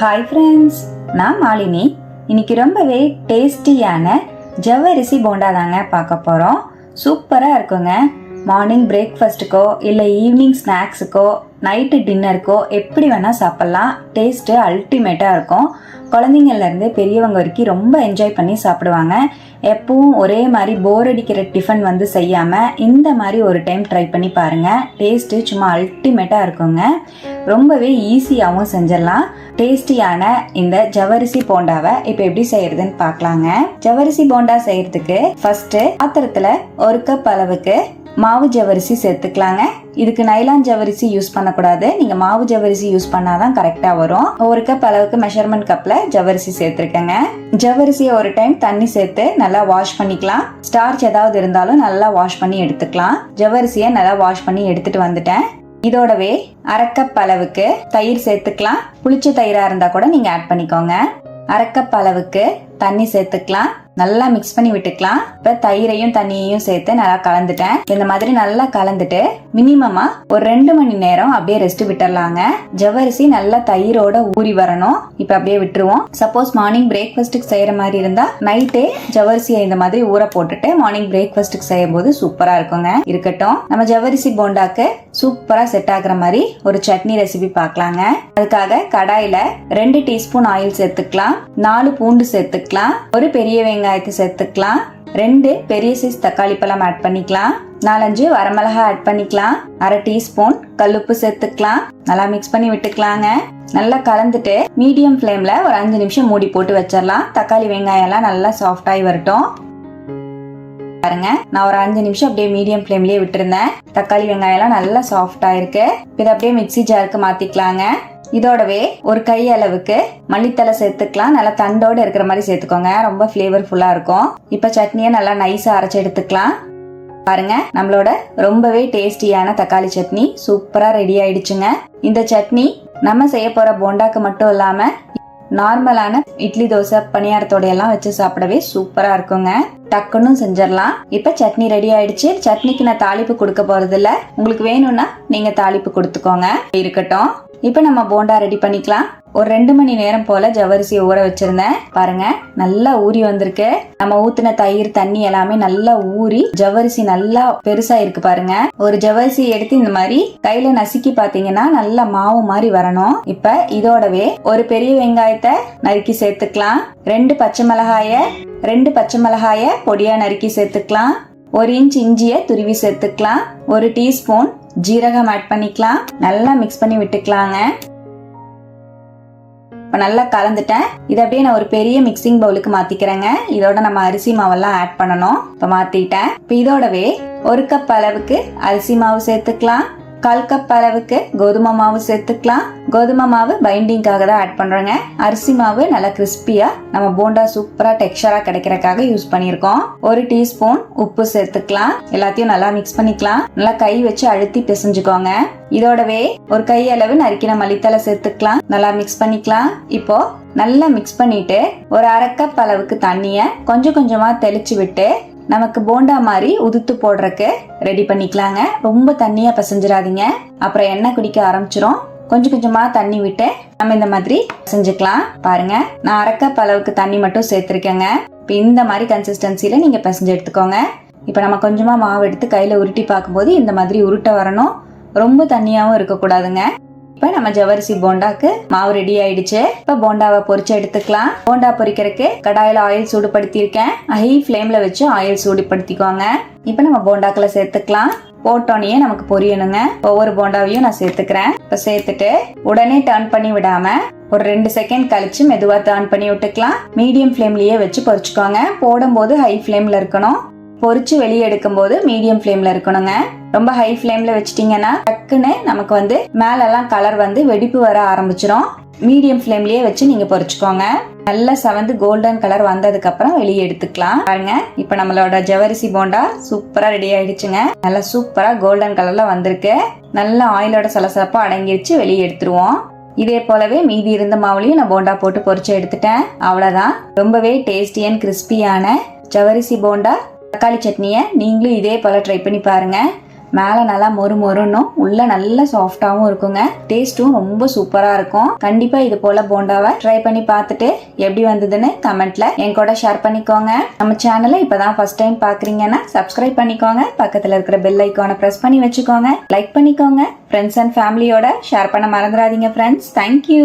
Hi friends நான் மாலினி. இன்னைக்கு ரொம்பவே டேஸ்டியான ஜவ்வரிசி போண்டா தாங்க பார்க்க போகிறோம் சூப்பராக இருக்குங்க. மார்னிங் பிரேக்ஃபாஸ்ட்டுக்கோ இல்லை ஈவினிங் ஸ்நாக்ஸுக்கோ நைட்டு டின்னருக்கோ எப்படி வேணால் சாப்பிட்லாம். டேஸ்ட்டு அல்டிமேட்டாக இருக்கும். குழந்தைங்கள்லேருந்து பெரியவங்க வரைக்கும் ரொம்ப என்ஜாய் பண்ணி சாப்பிடுவாங்க. எப்பவும் ஒரே மாதிரி போர் அடிக்கிற டிஃபன் வந்து செய்யாமல் இந்த மாதிரி ஒரு டைம் ட்ரை பண்ணி பாருங்கள் டேஸ்ட்டு சும்மா அல்டிமேட்டாக இருக்குங்க. ரொம்பவே ஈஸியாகவும் செஞ்சிடலாம். டேஸ்டியான இந்த ஜவரிசி போண்டாவை இப்போ எப்படி செய்யறதுன்னு பார்க்கலாங்க. ஜவரிசி போண்டா செய்யறதுக்கு ஃபர்ஸ்ட் பாத்திரத்தில் ஒரு கப் அளவுக்கு மாவு ஜவரிசி சேர்த்துக்கலாங்க. இதுக்கு நைலான் ஜவரிசி யூஸ் பண்ணக்கூடாது. நீங்க மாவு ஜவரிசி யூஸ் பண்ணாதான் கரெக்டா வரும். ஒரு கப் அளவுக்கு மெஷர்மெண்ட் கப்ல ஜவரிசி சேர்த்துருக்கேங்க. ஜவரிசியை ஒரு டைம் தண்ணி சேர்த்து நல்லா வாஷ் பண்ணிக்கலாம். ஸ்டார்ச் ஏதாவது இருந்தாலும் நல்லா வாஷ் பண்ணி எடுத்துக்கலாம். ஜவரிசியை நல்லா வாஷ் பண்ணி எடுத்துட்டு வந்துட்டேன். இதோடவே அரைக்கப் அளவுக்கு தயிர் சேர்த்துக்கலாம். புளிச்ச தயிராக இருந்தால் கூட நீங்கள் ஆட் பண்ணிக்கோங்க. அரைக்கப் அளவுக்கு தண்ணி சேர்த்துக்கலாம். நல்லா மிக்ஸ் பண்ணி விட்டுக்கலாம். இப்போ தயிரையும் தண்ணியையும் சேர்த்து நல்லா கலந்துட்டேன். இந்த மாதிரி நல்லா கலந்துட்டு மினிமமா ஒரு ரெண்டு மணி நேரம் அப்படியே ரெஸ்ட் விட்டுடலாங்க ஜவ்வரிசி நல்லா தயிரோட ஊறி வரணும். இப்போ அப்படியே விட்டுருவோம். சப்போஸ் மார்னிங் பிரேக்ஃபாஸ்ட்டுக்கு செய்யற மாதிரி இருந்தா நைட்டே ஜவ்வரிசியை இந்த மாதிரி ஊற போட்டுட்டு மார்னிங் பிரேக்ஃபாஸ்ட்டுக்கு செய்யும் போது சூப்பரா இருக்குங்க. இருக்கட்டும். நம்ம ஜவ்வரிசி போண்டாக்கு சூப்பரா செட் ஆகுற மாதிரி ஒரு சட்னி ரெசிபி பார்க்கலாங்க. அதுக்காக கடாயில ரெண்டு டீஸ்பூன் ஆயில் சேர்த்துக்கலாம். நாலு பூண்டு சேர்த்துக்கலாம். ஒரு பெரிய வெங்காயத்தை சேர்த்துக்கலாம். ரெண்டு பெரிய சைஸ் தக்காளி பழம் ஆட் பண்ணிக்கலாம். நாலஞ்சு வரமிளகா ஆட் பண்ணிக்கலாம். அரை டீஸ்பூன் கல்லுப்பு சேர்த்துக்கலாம். நல்லா மிக்ஸ் பண்ணி விட்டுக்கலாங்க. நல்லா கலந்துட்டு மீடியம் ஃப்ளேம்ல ஒரு அஞ்சு நிமிஷம் மூடி போட்டு வச்சிடலாம். தக்காளி வெங்காயம் எல்லாம் நல்லா சாஃப்ட் ஆகி வரட்டும். பாருங்க நான் ஒரு அஞ்சு நிமிஷம் அப்படியே மீடியம் ஃப்ளேம்லயே விட்டுருந்தேன். தக்காளி வெங்காயம் எல்லாம் நல்லா சாஃப்ட் ஆயிருக்கு. இதை அப்படியே மிக்ஸி ஜாருக்கு மாத்திக்கலாங்க. இதோடவே ஒரு கை அளவுக்கு மல்லித்தலை சேர்த்துக்கலாம். நல்லா தண்டோட இருக்கிற மாதிரி சேர்த்துக்கோங்க. ரொம்ப ஃப்ளேவர்ஃபுல்லா இருக்கும். இப்ப சட்னியை நல்லா நைஸா அரைச்சு எடுத்துக்கலாம். பாருங்க நம்மளோட ரொம்பவே டேஸ்டியான தக்காளி சட்னி சூப்பரா ரெடி ஆயிடுச்சுங்க. இந்த சட்னி நம்ம செய்ய போற போண்டாக்கு மட்டும் இல்லாம நார்மலான இட்லி தோசை பணியாரத்தோட எல்லாம் வச்சு சாப்பிடவே சூப்பரா இருக்குங்க. டக்குன்னு செஞ்சிடலாம். இப்ப சட்னி ரெடி ஆயிடுச்சு. சட்னிக்கு நான் தாளிப்பு கொடுக்க போறது இல்ல உங்களுக்கு வேணும்னா நீங்க தாளிப்பு கொடுத்துக்கோங்க. இருக்கட்டும். இப்ப நம்ம போண்டா ரெடி பண்ணிக்கலாம். ஒரு ரெண்டு மணி நேரம் போல ஜவரிசியை ஊற வச்சிருந்தேன். பாருங்க நல்லா ஊறி வந்திருக்கு. நம்ம ஊத்தின தயிர் தண்ணி எல்லாமே நல்லா ஊறி ஜவரிசி நல்லா பெருசா இருக்கு பாருங்க. ஒரு ஜவரிசி எடுத்து இந்த மாதிரி கையில நசுக்கி பாத்தீங்கன்னா நல்லா மாவு மாதிரி வரணும். இப்ப இதோடவே ஒரு பெரிய வெங்காயத்தை நறுக்கி சேர்த்துக்கலாம். ரெண்டு பச்சை மிளகாய ரெண்டு பச்சை மிளகாய பொடியா நறுக்கி சேர்த்துக்கலாம். ஒரு இன்ச் இஞ்சிய துருவி சேர்த்துக்கலாம். ஒரு டீஸ்பூன் ஜீரகம் ஆட் பண்ணிக்கலாம். நல்லா மிக்ஸ் பண்ணி விட்டுக்கலாங்க. இப்போ நல்லா கலந்துட்டேன். இதை அப்படியே நான் ஒரு பெரிய மிக்சிங் பவுலுக்கு மாத்திக்கிறேங்க. இதோட நம்ம அரிசி மாவெல்லாம் ஆட் பண்ணணும். இப்போ மாத்திட்டேன். இப்போ இதோடவே ஒரு கப் அளவுக்கு அரிசி மாவு சேர்த்துக்கலாம். கால் கப் அளவுக்கு கோதுமை மாவு சேர்த்துக்கலாம். கோதுமை மாவு பைண்டிங்காக தான் ஆட் பண்றோங்க. அரிசி மாவு நல்லா கிறிஸ்பியா நம்ம போண்டா சூப்பரா டெக்ஸ்டரா கிடைக்கிறக்காக யூஸ் பண்ணியிருக்கோம். ஒரு டீஸ்பூன் உப்பு சேர்த்துக்கலாம். எல்லாத்தையும் நல்லா மிக்ஸ் பண்ணிக்கலாம். நல்லா கை வச்சு அழுத்தி பிசைஞ்சுக்கோங்க. இதோடவே ஒரு கை அளவு நறுக்கின மல்லித்தலை சேர்த்துக்கலாம். நல்லா மிக்ஸ் பண்ணிக்கலாம். இப்போ நல்லா மிக்ஸ் பண்ணிட்டு ஒரு அரை கப் அளவுக்கு தண்ணிய கொஞ்சம் கொஞ்சமா தெளிச்சு விட்டு நமக்கு போண்டா மாதிரி உதுத்து போடுறக்கு ரெடி பண்ணிக்கலாங்க. ரொம்ப தண்ணியா பசஞ்சிடாதீங்க. அப்புறம் எண்ணெய் குடிக்க ஆரம்பிச்சிரும். கொஞ்சம் கொஞ்சமா தண்ணி விட்டு நம்ம இந்த மாதிரி செஞ்சுக்கலாம் பாருங்க நான் அரைக்கப் அளவுக்கு தண்ணி மட்டும் சேர்த்துருக்கேங்க. இப்போ இந்த மாதிரி கன்சிஸ்டன்சில நீங்க பிசைஞ்சு எடுத்துக்கோங்க. இப்போ நம்ம கொஞ்சமா மாவு எடுத்து கையில உருட்டி பார்க்கும்போது இந்த மாதிரி உருட்ட வரணும். ரொம்ப தண்ணியாவும் இருக்கக்கூடாதுங்க. இப்போ நம்ம ஜவரிசி போண்டாக்கு மாவு ரெடி ஆயிடுச்சு. இப்போ போண்டாவை பொரிச்சு எடுத்துக்கலாம். போண்டா பொரிக்கிறதுக்கு கடாயில ஆயில் சூடுபடுத்தியிருக்கேன். ஹை ஃப்ளேம்ல வச்சு ஆயில் சூடுபடுத்திக்கோங்க. இப்போ நம்ம போண்டாக்களை சேர்த்துக்கலாம். போட்டோனையே நமக்கு பொரியணுங்க. ஒவ்வொரு போண்டாவையும் நான் சேர்த்துக்கிறேன். இப்போ சேர்த்துட்டு உடனே டர்ன் பண்ணி விடாம ஒரு ரெண்டு செகண்ட் கழிச்சு மெதுவா டர்ன் பண்ணி விட்டுக்கலாம். மீடியம் ஃப்ளேம்லயே வச்சு பொரிச்சுக்கோங்க. போடும்போது ஹை ஃப்ளேம்ல இருக்கணும். பொரிச்சு வெளியே எடுக்கும் போது மீடியம் ஃப்ளேம்ல இருக்கணுங்க. ரொம்ப ஹை ஃப்ளேம்ல வச்சிட்டீங்கன்னா டக்குன்னு நமக்கு வந்து மேலெல்லாம் கலர் வந்து வெடிப்பு வர ஆரம்பிச்சிடும் மீடியம் ஃப்ளேம்லயே வச்சு நீங்க பொறிச்சுக்கோங்க. நல்லா செவந்து கோல்டன் கலர் வந்ததுக்கு அப்புறம் வெளியே எடுத்துக்கலாம். பாருங்க இப்ப நம்மளோட ஜவரிசி போண்டா சூப்பரா ரெடி ஆயிடுச்சுங்க. நல்லா சூப்பரா கோல்டன் கலர்ல வந்திருக்கு. நல்ல ஆயிலோட சலசலப்பா அடங்கிடுச்சு வெளியே எடுத்துருவோம். இதே போலவே மீதி இருந்த மாவுலையும் நான் போண்டா போட்டு பொறிச்சு எடுத்துட்டேன். அவ்வளவுதான். ரொம்பவே டேஸ்டி அண்ட் கிறிஸ்பியான ஜவரிசி போண்டா தக்காளி சட்னியை நீங்களும் இதே போல ட்ரை பண்ணி பாருங்க. மேலே நல்லா மொறு மொறுன்னும் உள்ள நல்லா சாஃப்டாகவும் இருக்குங்க. டேஸ்ட்டும் ரொம்ப சூப்பராக இருக்கும். கண்டிப்பாக இது போல் போண்டாவை ட்ரை பண்ணி பார்த்துட்டு எப்படி வந்ததுன்னு கமெண்ட்டில் என் கூட ஷேர் பண்ணிக்கோங்க. நம்ம சேனலை இப்போதான் ஃபர்ஸ்ட் டைம் பார்க்குறீங்கன்னா சப்ஸ்கிரைப் பண்ணிக்கோங்க. பக்கத்தில் இருக்கிற பெல் ஐக்கானை ப்ரெஸ் பண்ணி வச்சுக்கோங்க. லைக் பண்ணிக்கோங்க. ஃப்ரெண்ட்ஸ் அண்ட் ஃபேமிலியோட ஷேர் பண்ண மறந்துடாதீங்க ஃப்ரெண்ட்ஸ் தேங்க்யூ